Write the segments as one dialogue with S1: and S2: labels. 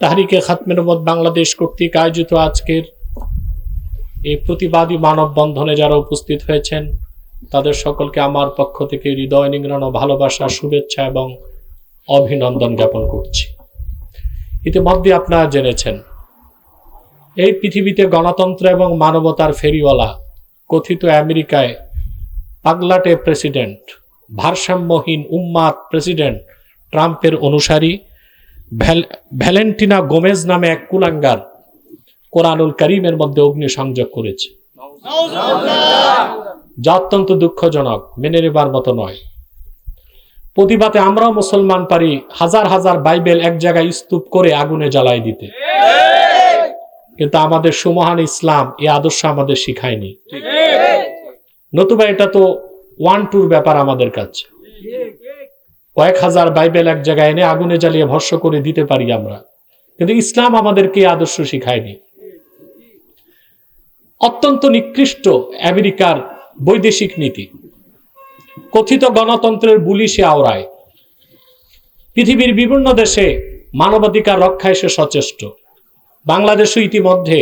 S1: তাহরিকে খাতমের মত বাংলাদেশ কর্তৃক আয়োজিত আজকের এই প্রতিবাদী মানববন্ধনে যারা উপস্থিত হয়েছেন, তাদের সকলকে আমার পক্ষ থেকে হৃদয় নিংড়ানো ভালোবাসা, শুভেচ্ছা এবং অভিনন্দন জ্ঞাপন করছি। ইতিমধ্যে আপনারা জেনেছেন, এই পৃথিবীতে গণতন্ত্র এবং মানবতার ফেরিওয়ালা কথিত আমেরিকায় পাগলাটে প্রেসিডেন্ট, ভারসাম্যহীন উম্মাদ প্রেসিডেন্ট ট্রাম্পের অনুসারী ভ্যালেন্টিনা গোমেজ নামে এক কুলাঙ্গার কোরআনুল করিমের মধ্যে অগ্নি সংযোগ করেছে। যা অত্যন্ত দুঃখজনক, মেনে নেবার মতো নয়। প্রতিবাদে আমরাও মুসলমান পারি হাজার হাজার বাইবেল এক জায়গায় স্তূপ করে আগুনে জ্বালাই দিতে। কিন্তু আমাদের সুমহান ইসলাম এই আদর্শ আমাদের শিখায়নি। নতুবা এটা তো ওয়ান টুর ব্যাপার আমাদের কাছে। কয়েক হাজার বাইবেল এক জায়গায় এনে আগুনে জ্বালিয়ে ভস্য করে দিতে পারি আমরা। কিন্তু ইসলাম আমাদেরকে আদর্শ শিখায়নি। অত্যন্ত নিকৃষ্ট আমেরিকার বৈদেশিক নীতি। কথিত গণতন্ত্রের বুলি সে আওড়ায়। পৃথিবীর বিভিন্ন দেশে মানবাধিকার রক্ষায় সে সচেষ্ট। বাংলাদেশও ইতিমধ্যে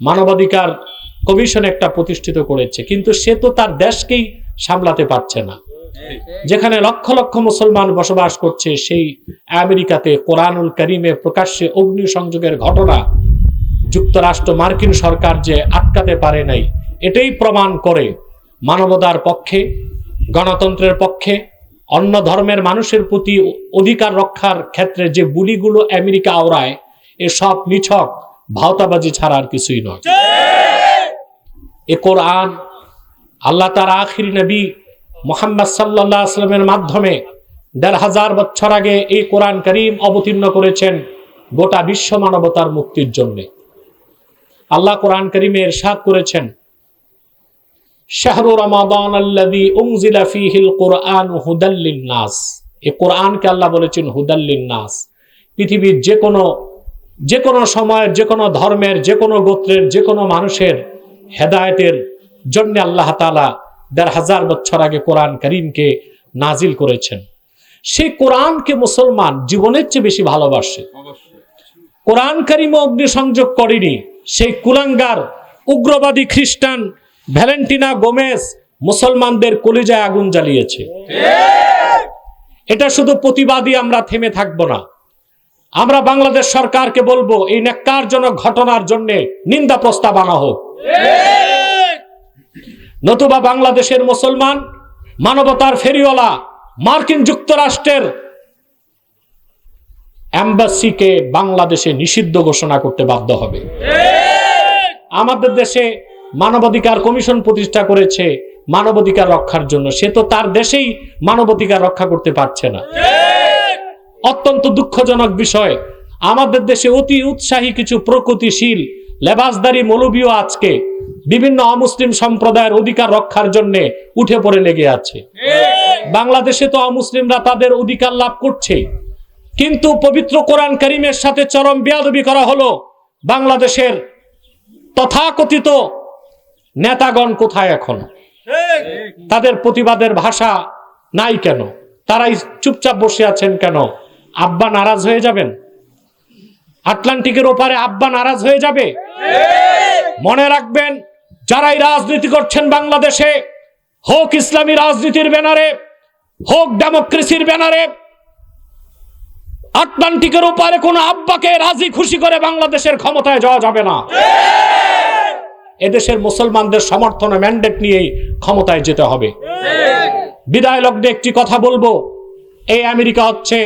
S1: মানবাধিকার কমিশন একটা প্রতিষ্ঠিত করেছে, কিন্তু সে তো তার দেশকেই সামলাতে পারছে না। যেখানে লক্ষ লক্ষ মুসলমান বসবাস করছে, সেই আমেরিকাতে কোরআনুল করিমে প্রকাশ্যে অগ্নিসংযোগের ঘটনা যুক্তরাষ্ট্র মার্কিন সরকার যে আটকাতে পারে নাই, এটাই প্রমাণ করে মানবতার পক্ষে, গণতন্ত্রের পক্ষে, অন্য ধর্মের মানুষের প্রতি অধিকার রক্ষার ক্ষেত্রে যে বুলিগুলো আমেরিকা আওড়ায়, এসব নিছক, ভাওতাবাজি ছাড়া আর কিছুই নয়। এ কোরআন আল্লাহ তার আখির নবী মোহাম্মদ সাল্লাহ আসলামের মাধ্যমে দেড় হাজার বছর আগে এই কোরআন করিম অবতীর্ণ করেছেন গোটা বিশ্ব মানবতার মুক্তির জন্য। আল্লাহ কোরআন করিমে এরশাদ করেছেন, শাহরু রমাদান আল্লাযী উনজিলা ফীহিল কুরআন হুদাল লিন-নাস। এই কোরআনকে আল্লাহ বলেছেন হুদাল লিন-নাস। পৃথিবীর যে কোনো যে কোনো সময়ের যে কোনো ধর্মের যে কোনো গোত্রের যে কোনো মানুষের হেদায়েতের জন্য আল্লাহ তাআলা দেড় হাজার বছর আগে কোরআন করিমকে নাজিল করেছেন। সেই কোরআনকে মুসলমান জীবনের চেয়ে বেশি ভালোবাসে। কোরআন করিমও অগ্নিসংযোগ করেনি। সেই কুলাঙ্গার, উগ্রবাদী খ্রিস্টান ভ্যালেন্টিনা গোমেস মুসলমানদের কলিজায় আগুন জ্বালিয়েছে। এটা শুধু প্রতিবাদী আমরা থেমে থাকব না। আমরা বাংলাদেশ সরকারকে বলব, এই ন্যাক্কারজনক ঘটনার জন্য নিন্দা প্রস্তাব আনা হোক। নতুবা বাংলাদেশের মুসলমান, মানবতার ফেরিওয়ালা, মার্কিন যুক্তরাষ্ট্রের অ্যাম্বাসিকে বাংলাদেশে নিষিদ্ধ ঘোষণা করতে বাধ্য হবে। আমাদের দেশে মানবাধিকার কমিশন প্রতিষ্ঠা করেছে মানবাধিকার রক্ষার জন্য। সে তো তার দেশেই মানবাধিকার রক্ষা করতে পারছে না। অত্যন্ত দুঃখজনক বিষয়, আমাদের দেশে অতি উৎসাহী কিছু প্রকৃতিশীল লেবাসদারি মৌলবীও আজকে বিভিন্ন অমুসলিম সম্প্রদায়ের অধিকার রক্ষার জন্য উঠে পড়ে লেগে আছে। বাংলাদেশে তো অমুসলিমরা তাদের অধিকার লাভ করছে কিন্তু পবিত্র কোরআন করিমের সাথে চরম বেয়াদবি করা হলো বাংলাদেশের তথাকথিত নেতাগণ কোথায় এখন? তাদের প্রতিবাদের ভাষা নাই কেন? তারাই চুপচাপ বসে আছেন কেন? আব্বা নারাজ হয়ে যাবেন? আটলান্টিকের ওপারে আব্বা নারাজ হয়ে যাবে? মনে রাখবেন যারাই রাজনীতি করছেন বাংলাদেশে হোক ইসলামী রাজনীতির ব্যানারে হোক ডেমোক্রেসির ব্যানারে আটলান্টিকের উপরে কোন আব্বাকে রাজি খুশি করে বাংলাদেশের ক্ষমতায় যাওয়া যাবে না। এদেশের মুসলমানদের সমর্থনে ম্যান্ডেট নিয়েই ক্ষমতায় যেতে হবে। বিদায় লগ্নে একটি কথা বলব এই আমেরিকা হচ্ছে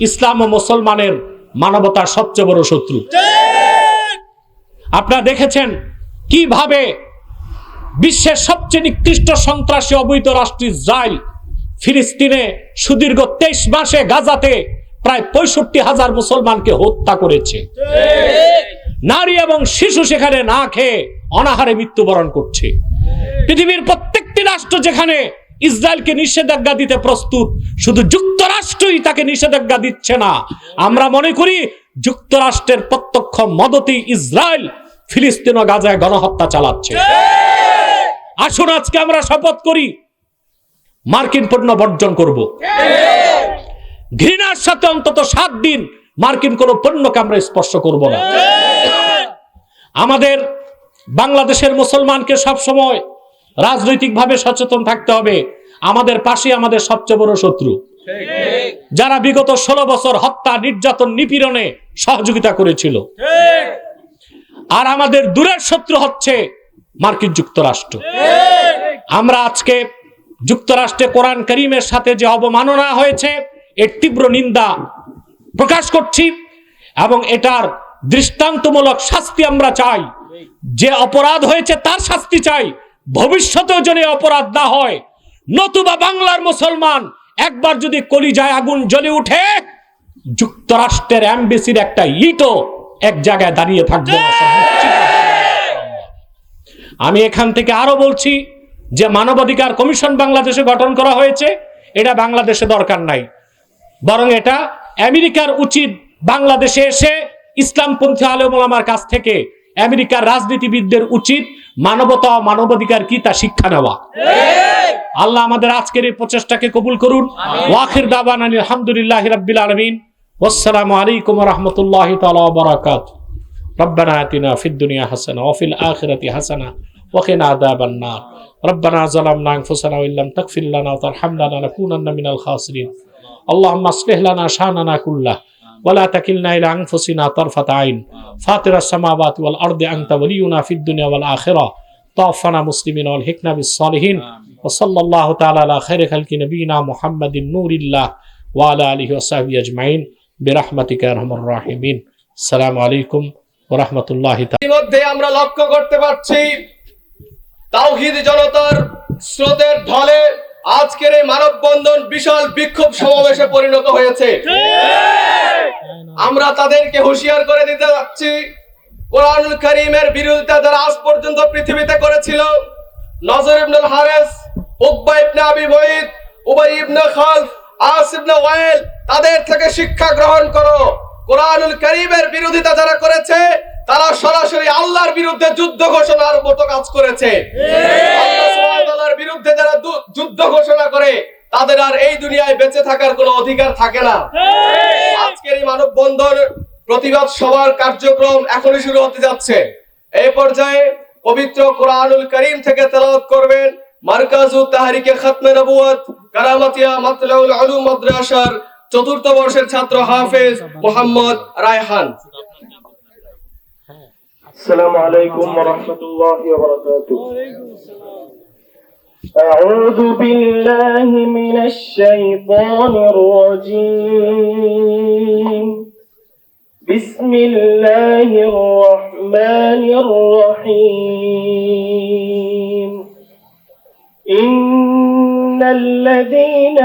S1: ইসলাম ও মুসলমানের মানবতার সবচেয়ে বড় শত্রু। আপনারা দেখেছেন কীভাবে বিশ্বের সবচেয়ে নিকৃষ্ট সন্ত্রাসী অবৈধ রাষ্ট্র ইসরায়েল, ফিলিস্তিনে সুদীর্ঘ তেইশ মাসে গাজাতে প্রায় পঁয়ষট্টি হাজার মুসলমানকে হত্যা করেছে। নারী এবং শিশু সেখানে না খেয়ে অনাহারে মৃত্যুবরণ করছে। পৃথিবীর প্রত্যেকটি রাষ্ট্র যেখানে ইসরায়েলকে নিষেধাজ্ঞা দিতে প্রস্তুত, শুধু যুক্তরাষ্ট্রই তাকে নিষেধাজ্ঞা দিচ্ছে না। আমরা মনে করি যুক্তরাষ্ট্রের প্রত্যক্ষ মদতি ইসরায়েল ফিলিস্তিন ও গাজায় গণহত্যা চালাচ্ছে। আসুন, আজকে আমরা শপথ করি। মার্কিন পণ্য বর্জন করব। ঘৃণার সাথে অন্তত সাত দিন মার্কিন কোনো পণ্যকে আমরা স্পর্শ করব না। আমাদের বাংলাদেশের মুসলমানকে সব সময় রাজনৈতিকভাবে সচেতন থাকতে হবে। আমাদের পাশে আমাদের সবচেয়ে বড় শত্রু। যারা বিগত ষোলো বছর হত্যা, নির্যাতন, নিপীড়নে সহযোগিতা করেছিল। আর আমাদের দূরের শত্রু হচ্ছে মার্কিন যুক্তরাষ্ট্র। আমরা আজকে যুক্তরাষ্ট্রে কোরআন করিমের সাথে যে অবমাননা হয়েছে, এর তীব্র নিন্দা প্রকাশ করছি এবং এটার দৃষ্টান্তমূলক শাস্তি আমরা চাই। যে অপরাধ হয়েছে তার শাস্তি চাই। ভবিষ্যতেও যেন অপরাধ না হয়, নতুবা বাংলার মুসলমান একবার যদি কলিজায় আগুন জ্বলে উঠে, যুক্তরাষ্ট্রের অ্যাম্বাসির একটা ইটও এক জায়গায় দাঁড়িয়ে থাকবে না। আমি এখান থেকে আরও বলছি যে মানবাধিকার কমিশন বাংলাদেশে গঠন করা হয়েছে এটা বাংলাদেশে দরকার নাই। বরং এটা আমেরিকার উচিত বাংলাদেশে এসে ইসলামপন্থী আলমার কাছ থেকে আমেরিকার রাজনীতিবিদদের উচিত মানবতা মানবাধিকার কি তা শিক্ষা নেওয়া। আল্লাহ আমাদের আজকের এই প্রচেষ্টাকে কবুল করুন। ওয়াখির দাবান আলহামদুলিল্লাহ রাব্বিল আলামিন। আসসালামু আলাইকুম রাহমাতুল্লাহি তাআলা ওয়া বারাকাতুহু। ربنا آتنا في الدنيا حسنة وفي الآخرة حسنة وقنا عذاب النار. ربنا ظلمنا أنفسنا وإن لم تغفر لنا وترحمنا لنكونن من الخاسرين. اللهم اصلح لنا شأننا كله ولا تكلنا إلى أنفسنا طرفة عين. فاطر السماوات والأرض أنت ولينا في الدنيا والآخرة. توفنا مسلمين والحكنا بالصالحين. وصلى الله تعالى على خير خلق نبينا محمد نور الله وعلى آله وصحبه أجمعين. برحمتك يا أرحم الراحمين. السلام عليكم রহমতুল্লাহ
S2: ইতিমধ্যে আমরা লক্ষ্য করতে পারছি, তাওহিদ জনতার স্রোতের ঢলে আজকের এই মানববন্ধন বিশাল বিক্ষোভ সমাবেশে পরিণত হয়েছে। আমরা তাদেরকে হুঁশিয়ার করে দিতে যাচ্ছি, কোরআনুল করিমের বিরোধিতা যারা আজ পর্যন্ত পৃথিবীতে করেছিল। নজর ইবনুল হারেস, উকবা ইবনে আবি বৈদ উবাই ইবনে খালফ ওয়াইল, তাদের থেকে শিক্ষা গ্রহণ করো। কোরআনুল করিমের বিরোধিতা যারা করেছে, তারা সরাসরি আল্লাহর বিরুদ্ধে যুদ্ধ ঘোষণার মতো কাজ করেছে। বিরুদ্ধে যারা যুদ্ধ ঘোষণা করে, তাদের আর এই দুনিয়ায় বেঁচে থাকার কোনো অধিকার থাকে না। আজকের এই মানববন্ধন প্রতিবাদ সভার কার্যক্রম এখনই শুরু হতে যাচ্ছে। এই পর্যায়ে পবিত্র কোরআনুল করিম থেকে তেলাওয়াত করবেন মার্কাজু তাহরিকে খাতমে নবুয়ত কারামাতিয়া মাতলাউল উলুম মাদ্রাসার চতুর্থ বর্ষের ছাত্র হাফেজ মোহাম্মদ রায়হান
S3: السلام عليكم ورحمة الله وبركاته أعوذ بالله من الشيطان الرجيم بسم الله الرحمن الرحيم إن الذين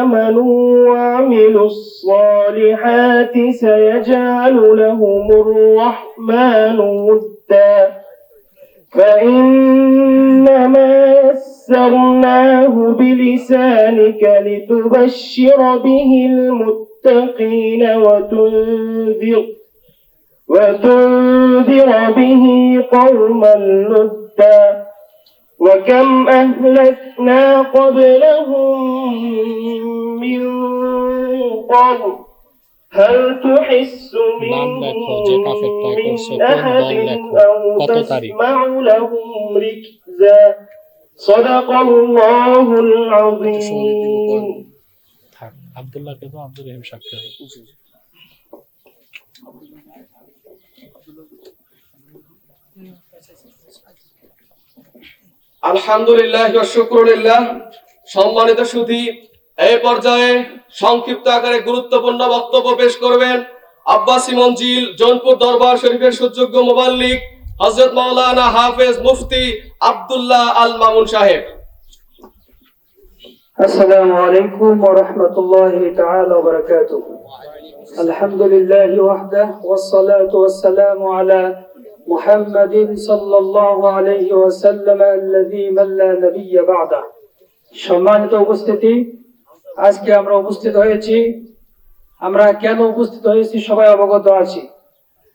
S3: آمنوا وعملوا الصالحات سيجعل لهم الرحمن ودا فإنما يسرناه بلسانك لتبشر به المتقين وتنذر وتنذر به قوما لدا وكم أهلكنا قبلهم من قرن هل تحس منهم من أحد أو تسمع لهم ركزا صدق الله العظيم
S1: عبد الله كده عبد الرحيم شكرا
S2: আলহামদুলিল্লাহ ওয়া শুকরুলিল্লাহ সম্মানিত সুধী এই পর্যায়ে সংক্ষিপ্ত আকারে গুরুত্বপূর্ণ বক্তব্য পেশ করবেন আব্বাসী মঞ্জিল জৌনপুর দরবার শরীফের সুযোগ্য মোবাল্লিক হযরত মাওলানা হাফেজ মুফতি আব্দুল্লাহ আল মামুন সাহেব
S3: السلام عليكم ورحمة الله تعالى وبركاته الحمد لله وحده والصلاة والسلام على محمد صلى الله عليه وسلم الذي من لا نبي بعده সম্মানিত উপস্থিতি আজকে আমরা উপস্থিত হয়েছি আমরা কেন উপস্থিত হয়েছি সবাই অবগত আছি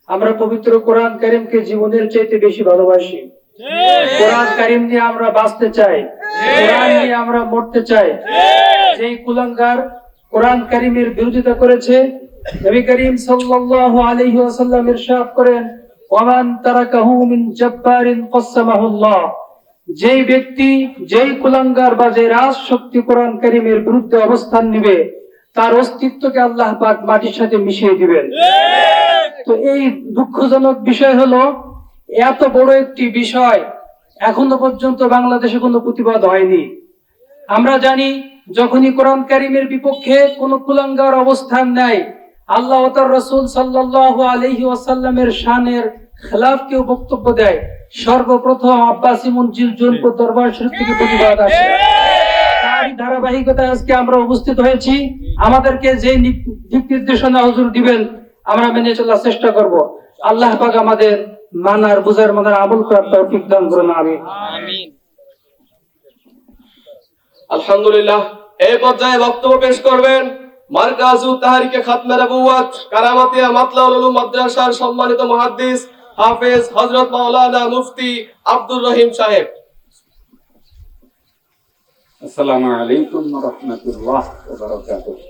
S3: আমরা পবিত্র কোরআন কারিমকে জীবনের চাইতে বেশি ভালোবাসি কোরআন কারিম নিয়ে আমরা বাঁচতে চাই কোরআন নিয়ে আমরা মরতে চাই যেই কুলাঙ্গার কোরআন কারিমের বিরোধিতা করেছে নবী করিম সাল্লাল্লাহু আলাইহি ওয়াসাল্লাম ইরশাদ করেন যেই ব্যক্তি যেই কুলাঙ্গার বা যে রাজ শক্তি কোরআন কারিমের বিরুদ্ধে অবস্থান নিবে, তার অস্তিত্বকে আল্লাহ পাক মাটির সাথে মিশিয়ে দিবেন। তো এই দুঃখজনক বিষয় হলো, এত বড় একটি বিষয় এখনও পর্যন্ত বাংলাদেশে কোনো প্রতিবাদ হয়নি। আমরা জানি, যখনই কোরআন কারিমের বিপক্ষে কোন কুলাঙ্গার অবস্থান নেয় আল্লাহ তার রসুল সাল্লাল্লাহু আলাইহি ওয়াসাল্লামের শানের খেলাফ কেউ বক্তব্য দেয়। সর্বপ্রথম আব্বাসী মঞ্জিল জোনপুর দরবার শরীফ থেকে প্রতিবাদ আসে। তারই ধারাবাহিকতায় আজকে আমরা উপস্থিত হয়েছি। আমাদেরকে যে দিক নির্দেশনা হুজুর দিবেন আমরা মেনে চলার চেষ্টা করব। আল্লাহ পাক আমাদের মানার বুঝার মানার আমল করার তৌফিক দান করুন আমিন।
S2: আলহামদুলিল্লাহ এই পর্যায়ে বক্তব্য পেশ করবেন মারকাজু তাহারিকে খাতমে নবুয়াত কারামাতিয়া মাতলাউল উলুম মাদ্রাসার সম্মানিত মুহাদ্দিস হাফেজ হযরত মাওলানা মুফতি আব্দুর রহিম সাহেব
S4: আসসালামু আলাইকুম ওয়া রাহমাতুল্লাহ ওয়া বারাকাতুহু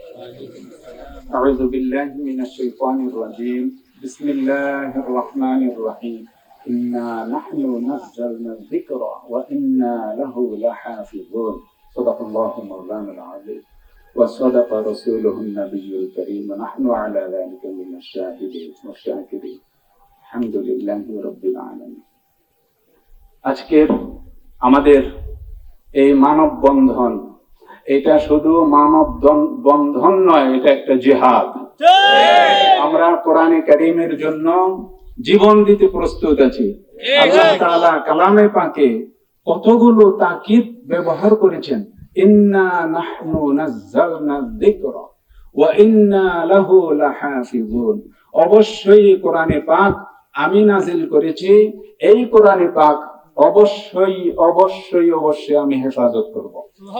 S4: আউযু বিল্লাহি মিনাশ শাইতানির রাজীম বিসমিল্লাহির রহমানির রহিম ইন্না নাহনু নাযালনা যিকরা ওয়া ইন্না লাহু লাহাফিযুন সাদাকাল্লাহু মাওলানা আলাইহি وصدق رسوله النبي الكريم ونحن على ذلك من الشاهدين والشاكرين الحمد لله رب العالمين আজকের আমাদের এই মানব বন্ধন এটা শুধু মানব দন- বন্ধন নয় এটা একটা জিহাদ আমরা কোরআনে কারিমের জন্য জীবন দিতে প্রস্তুত আছি আল্লাহ তাআলা কালামে পাকে কতগুলো তাকিদ ব্যবহার করেছেন ইন্না নাহনু নাযালনা যিকরা ওয়া ইন্না লাহু লাহাফিজুন অবশ্যই কোরআনে পাক আমি নাজিল করেছি। এই কোরআনে পাক অবশ্যই অবশ্যই অবশ্যই আমি হেফাজত করব।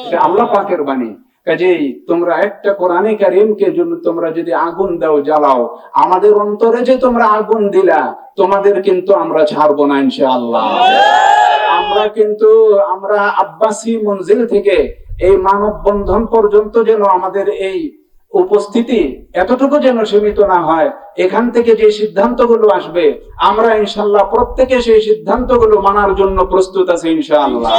S4: এটা আল্লাহ পাকের বাণী। কাজেই তোমরা একটা কোরআনে কারিমকে জন্য তোমরা যদি আগুন দাও জ্বালাও আমাদের অন্তরে যে তোমরা আগুন দিলা তোমাদের কিন্তু আমরা ছাড়বো না ইনশাআল্লাহ। আমরা কিন্তু আমরা আব্বাসী মঞ্জিল থেকে এই মানব বন্ধন পর্যন্ত যেন আমাদের এই উপস্থিতি এতটুকু যেন সীমিত না হয় এখান থেকে যে সিদ্ধান্তগুলো আসবে আমরা ইনশাল্লাহ প্রত্যেকে সেই সিদ্ধান্তগুলো মানার জন্য প্রস্তুত আছে ইনশাআল্লাহ।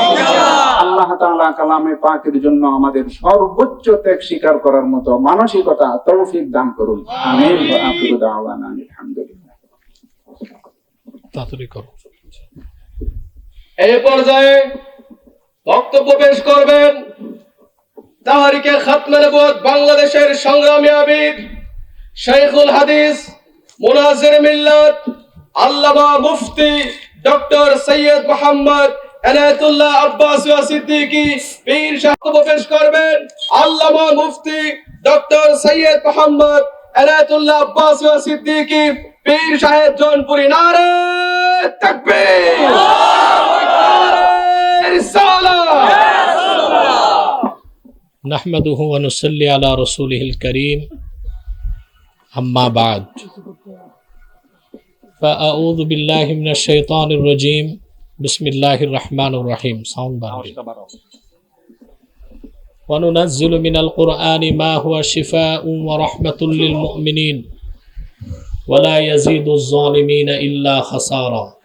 S4: আল্লাহ তাআলা কালামে পাকের জন্য আমাদের সর্বোচ্চ ত্যাগ স্বীকার করার মতো মানসিকতা তৌফিক দান করুন। আমিন আলহামদুলিল্লাহ।
S1: তাড়াতাড়ি করো।
S2: এই পর্যায়ে বক্তব্য পেশ করবেন তাহারিকে খাতমে নবুয়ত বাংলাদেশের সংগ্রামী আবিদ শেখুল হাদিস, মুনাজির মিল্লাত, আল্লামা মুফতি ডক্টর সৈয়দ মোহাম্মদ এনায়েতুল্লাহ আব্বাস সিদ্দিকী পীর সাহেব করবেন, আল্লামা মুফতি ডক্টর সৈয়দ মোহাম্মদ এনায়েতুল্লাহ আব্বাস সিদ্দিকী পীর সাহেব জৌনপুরি নারে তাকবীর। الرسالة
S1: نحمده ونصلي على رسوله الكريم. أما بعد. فأعوذ بالله من الشيطان الرجيم. بسم الله الرحمن الرحيم. وننزل من القرآن ما هو شفاء ورحمة للمؤمنين. ولا يزيد الظالمين إلا خسارة